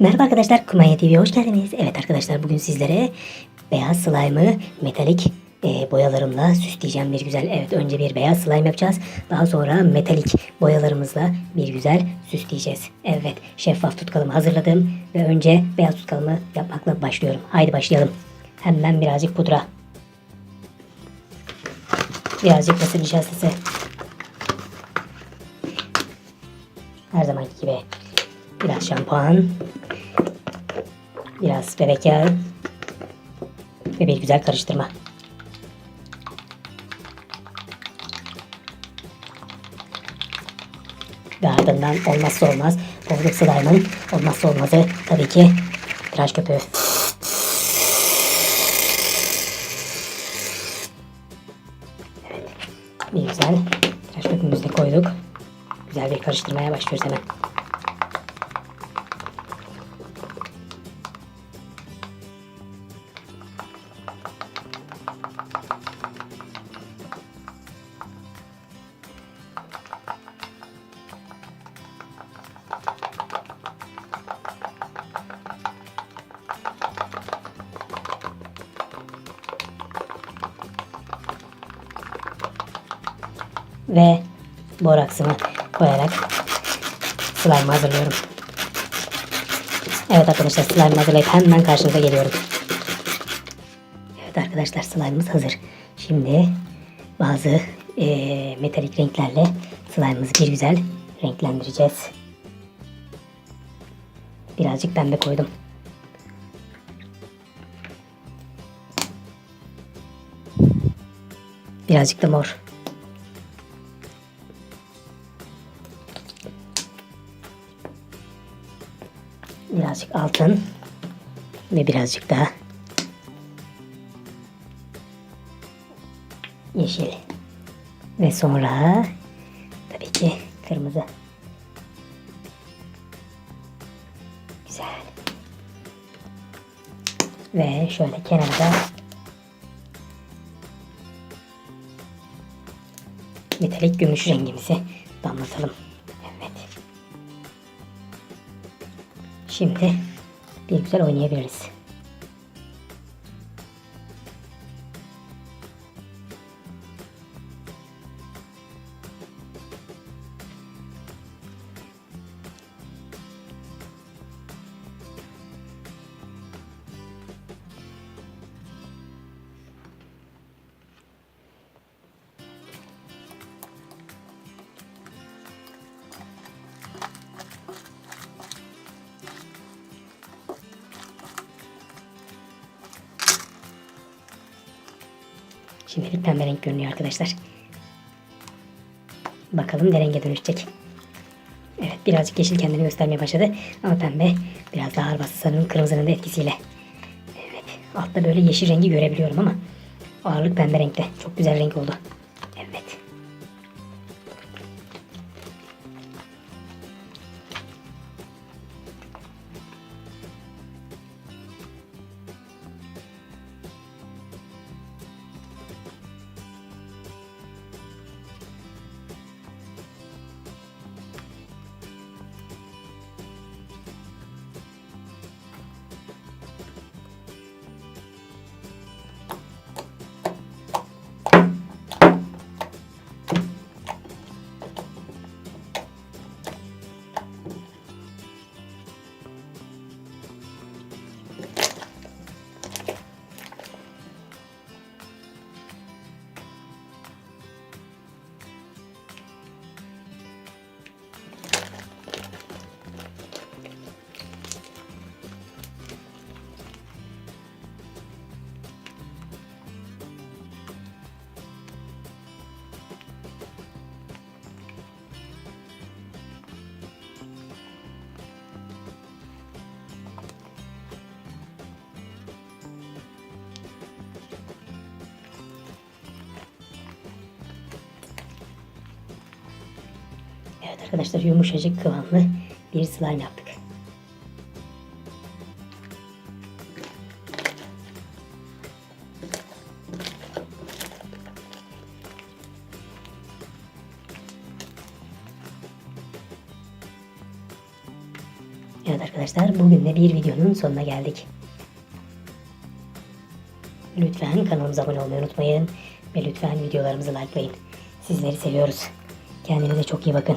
Merhaba arkadaşlar, Kumanya TV'ye hoş geldiniz. Evet arkadaşlar bugün sizlere beyaz slime'ı metalik e, boyalarımla süsleyeceğim bir güzel. Evet önce bir beyaz slime yapacağız. Daha sonra metalik boyalarımızla bir güzel süsleyeceğiz. Evet şeffaf tutkalımı hazırladım ve önce beyaz tutkalımı yapmakla başlıyorum. Haydi başlayalım. Hemen birazcık pudra. Birazcık mısır nişastası. Her zamanki gibi biraz şampuan, biraz bebek yağı ve bir güzel karıştırma. Ve ardından olmazsa olmaz pofuduk slime'ın olmazsa olmazı tabii ki tıraş köpüğü. Evet, bir güzel tıraş köpüğümüzü de koyduk. Güzel bir karıştırmaya başlıyoruz hemen. Ve boraksımı koyarak slime hazırlıyorum. Evet arkadaşlar slime hazırlayıp hemen karşınıza geliyorum. Evet arkadaşlar slime'ımız hazır. Şimdi bazı eee, metalik renklerle slime'ımızı bir güzel renklendireceğiz. Birazcık pembe koydum. Birazcık da mor. Birazcık altın ve birazcık daha yeşil. Ve sonra tabii ki kırmızı. Güzel. Ve şöyle kenarda metalik gümüş rengimizi damlatalım Şimdi bir güzel oynayabiliriz. Şimdilik pembe renk görünüyor arkadaşlar. Bakalım ne renge dönüşecek. Evet birazcık yeşil kendini göstermeye başladı. Ama pembe biraz daha ağır bastı sanırım kırmızının da etkisiyle. Evet altta böyle yeşil rengi görebiliyorum ama ağırlık pembe renkte. Çok güzel renk oldu. Evet arkadaşlar yumuşacık kıvamlı bir slime yaptık. Evet arkadaşlar bugün de bir videonun sonuna geldik. Lütfen kanalımıza abone olmayı unutmayın. Ve lütfen videolarımızı likelayın. Sizleri seviyoruz. Kendinize çok iyi bakın.